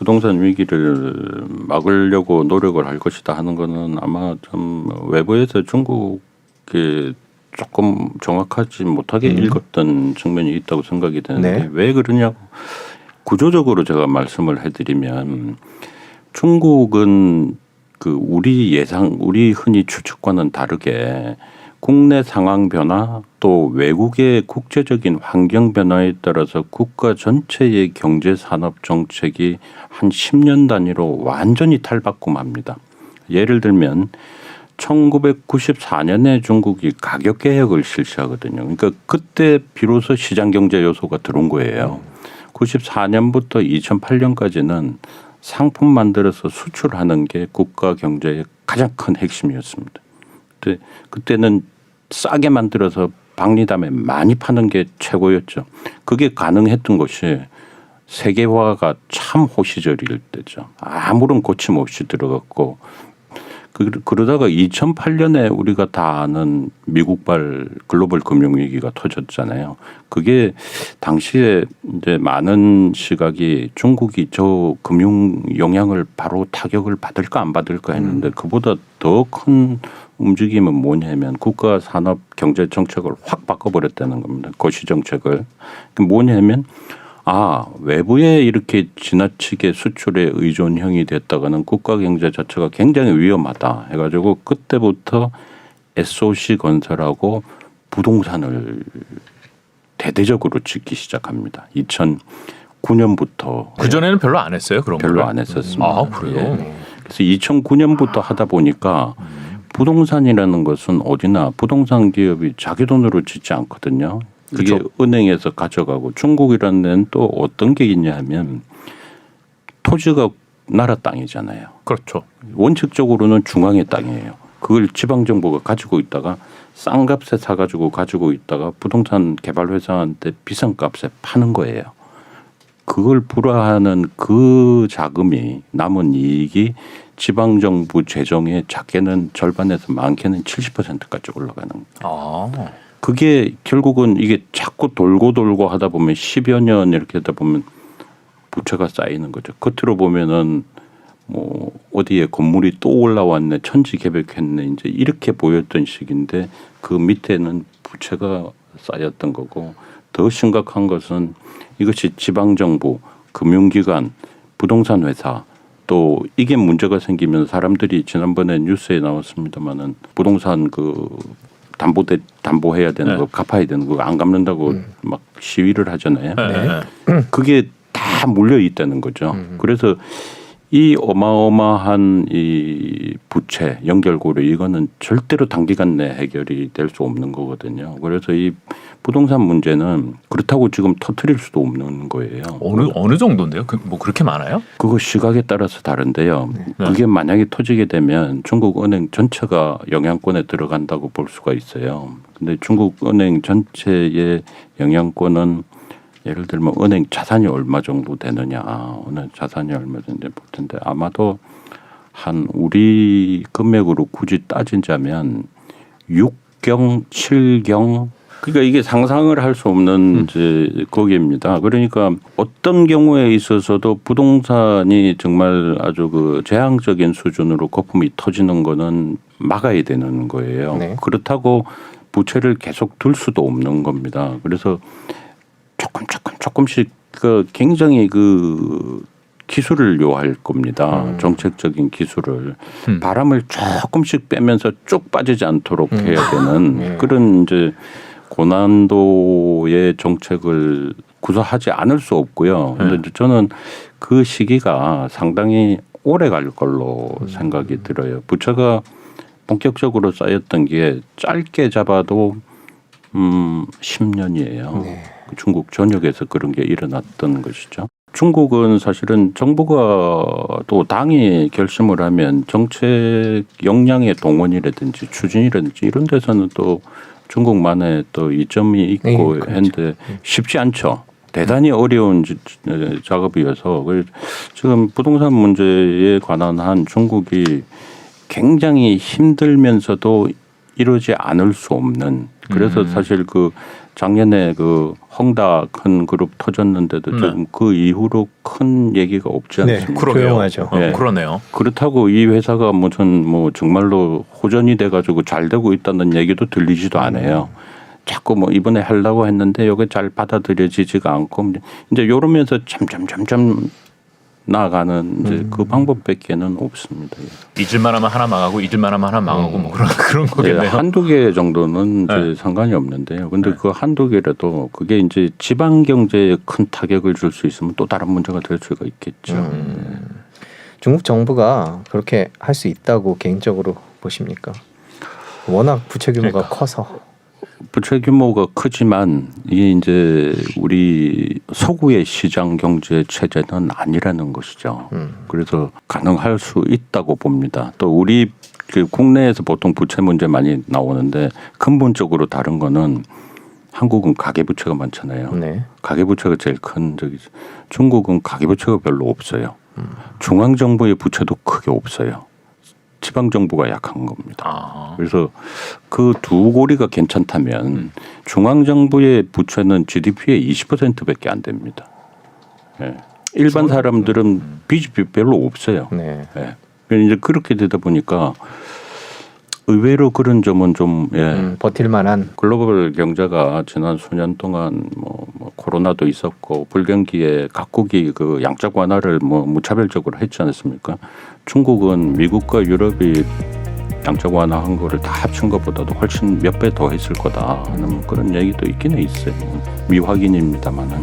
부동산 위기를 막으려고 노력을 할 것이다 하는 거는 아마 좀 외부에서 중국에 조금 정확하지 못하게 음. 읽었던 측면이 있다고 생각이 되는데 네. 왜 그러냐고 구조적으로 제가 말씀을 해드리면 중국은 그 우리 예상 우리 흔히 추측과는 다르게 국내 상황 변화 또 외국의 국제적인 환경 변화에 따라서 국가 전체의 경제 산업 정책이 한 10년 단위로 완전히 탈바꿈 합니다. 예를 들면 1994년에 중국이 가격 개혁을 실시하거든요. 그러니까 그때 비로소 시장 경제 요소가 들어온 거예요. 94년부터 2008년까지는 상품 만들어서 수출하는 게 국가 경제의 가장 큰 핵심이었습니다. 그때 그때는 싸게 만들어서 박리담에 많이 파는 게 최고였죠. 그게 가능했던 것이 세계화가 참 호시절일 때죠. 아무런 고침 없이 들어갔고 그- 그러다가 2008년에 우리가 다 아는 미국발 글로벌 금융위기가 터졌잖아요. 그게 당시에 이제 많은 시각이 중국이 저 금융 영향을 바로 타격을 받을까 안 받을까 했는데 그보다 더 큰 움직임은 뭐냐면 국가 산업 경제 정책을 확 바꿔버렸다는 겁니다. 거시 정책을. 그 뭐냐면 아 외부에 이렇게 지나치게 수출에 의존형이 됐다가는 국가 경제 자체가 굉장히 위험하다 해가지고 그때부터 SOC 건설하고 부동산을 대대적으로 짓기 시작합니다. 2009년부터 그 전에는 별로 안 했어요 그런 별로? 안 했었습니다. 아 그래요? 예. 그래서 2009년부터 하다 보니까 부동산이라는 것은 어디나 부동산 기업이 자기 돈으로 짓지 않거든요. 그게 그렇죠. 은행에서 가져가고 중국이라는 데는 또 어떤 게 있냐 하면 토지가 나라 땅이잖아요. 그렇죠. 원칙적으로는 중앙의 땅이에요. 그걸 지방 정부가 가지고 있다가 싼 값에 사 가지고 가지고 있다가 부동산 개발 회사한테 비싼 값에 파는 거예요. 그걸 불화하는 그 자금이 남은 이익이 지방 정부 재정의 작게는 절반에서 많게는 70%까지 올라가는 거예요. 아 그게 결국은 이게 자꾸 돌고 돌고 하다 보면 10여 년 이렇게 하다 보면 부채가 쌓이는 거죠. 겉으로 보면은 뭐 어디에 건물이 또 올라왔네, 천지개벽했네, 이제 이렇게 보였던 시기인데 그 밑에는 부채가 쌓였던 거고 더 심각한 것은 이것이 지방 정부, 금융기관, 부동산 회사 또 이게 문제가 생기면 사람들이 지난번에 뉴스에 나왔습니다마는 부동산 그 담보 대 담보해야 되는 네. 거 갚아야 되는 거 안 갚는다고 막 시위를 하잖아요. 네. 그게 다 몰려 있다는 거죠. 그래서 이 어마어마한 이 부채 연결고리 이거는 절대로 단기간 내 해결이 될 수 없는 거거든요. 그래서 이 부동산 문제는 그렇다고 지금 터트릴 수도 없는 거예요. 어느 어느 정도인데요? 그, 뭐 그렇게 많아요? 그거 시각에 따라서 다른데요. 네. 그게 만약에 터지게 되면 중국 은행 전체가 영향권에 들어간다고 볼 수가 있어요. 근데 중국 은행 전체의 영향권은 예를 들면 은행 자산이 얼마 정도 되느냐, 어느 자산이 얼마 정도 볼 텐데 아마도 한 우리 금액으로 굳이 따진다면 6경, 7경 그러니까 이게 상상을 할 수 없는 이제 거기입니다. 그러니까 어떤 경우에 있어서도 부동산이 정말 아주 그 재앙적인 수준으로 거품이 터지는 거는 막아야 되는 거예요. 네. 그렇다고 부채를 계속 둘 수도 없는 겁니다. 그래서 조금 조금 조금씩 그 굉장히 그 기술을 요할 겁니다. 음. 정책적인 기술을 음. 바람을 조금씩 빼면서 쭉 빠지지 않도록 음. 해야 되는 네. 그런 이제 고난도의 정책을 구사하지 않을 수 없고요. 근데 네. 이제 저는 그 시기가 상당히 오래 갈 걸로 음. 생각이 들어요. 부채가 본격적으로 쌓였던 게 짧게 잡아도 음 10년이에요. 네. 중국 전역에서 그런 게 일어났던 것이죠. 중국은 사실은 정부가 또 당이 결심을 하면 정책 역량의 동원이라든지 추진이라든지 이런 데서는 또 중국만의 또 이점이 있고 네, 그렇죠. 했는데 쉽지 않죠. 대단히 어려운 지- 에, 작업이어서 지금 부동산 문제에 관한 한 중국이 굉장히 힘들면서도 이러지 않을 수 없는 그래서 음. 사실 그 작년에 그 헝다 큰 그룹 터졌는데도 네. 지금 그 이후로 큰 얘기가 없지 네, 않습니까? 그러- 조용하죠. 어, 예. 그러네요. 그렇다고 이 회사가 무슨 뭐 정말로 호전이 돼가지고 잘 되고 있다는 얘기도 들리지도 않아요. 자꾸 뭐 이번에 하려고 했는데 이게 잘 받아들여지지가 않고 이제 이러면서 점점 점점 나아가는 이제 그 방법밖에는 없습니다. 예. 잊을만 하면 하나 망하고 잊을만 하면 하나 망하고 뭐 그런 그런 예, 거겠네요. 한두 개 정도는 이제 네. 상관이 없는데요. 근데 네. 그 한두 개라도 그게 이제 지방 경제에 큰 타격을 줄 수 있으면 또 다른 문제가 될 수가 있겠죠. 음. 중국 정부가 그렇게 할 수 있다고 개인적으로 보십니까? 워낙 부채 규모가 그러니까. 커서. 부채 규모가 크지만 이게 이제 우리 서구의 시장 경제 체제는 아니라는 것이죠. 음. 그래서 가능할 수 있다고 봅니다. 또 우리 그 국내에서 보통 부채 문제 많이 나오는데 근본적으로 다른 거는 한국은 가계부채가 많잖아요. 네. 가계부채가 제일 큰 저기 중국은 가계부채가 별로 없어요. 중앙 정부의 부채도 크게 없어요. 지방 정부가 약한 겁니다. 아, 그래서 그 두 고리가 괜찮다면 중앙 정부의 부채는 GDP의 20%밖에 안 됩니다. 예. 일반 사람들은 빚이 별로 없어요. 네. 예. 이제 그렇게 되다 보니까 의외로 그런 점은 좀 예. 음, 버틸 만한. 글로벌 경제가 지난 수년 동안 뭐, 뭐 코로나도 있었고 불경기에 각국이 그 양적 완화를 뭐 무차별적으로 했지 않습니까? 중국은 미국과 유럽이 양적 완화한 거를 다 합친 것보다도 훨씬 몇 배 더 했을 거다 하는 그런 얘기도 있기는 있어요. 미확인입니다만은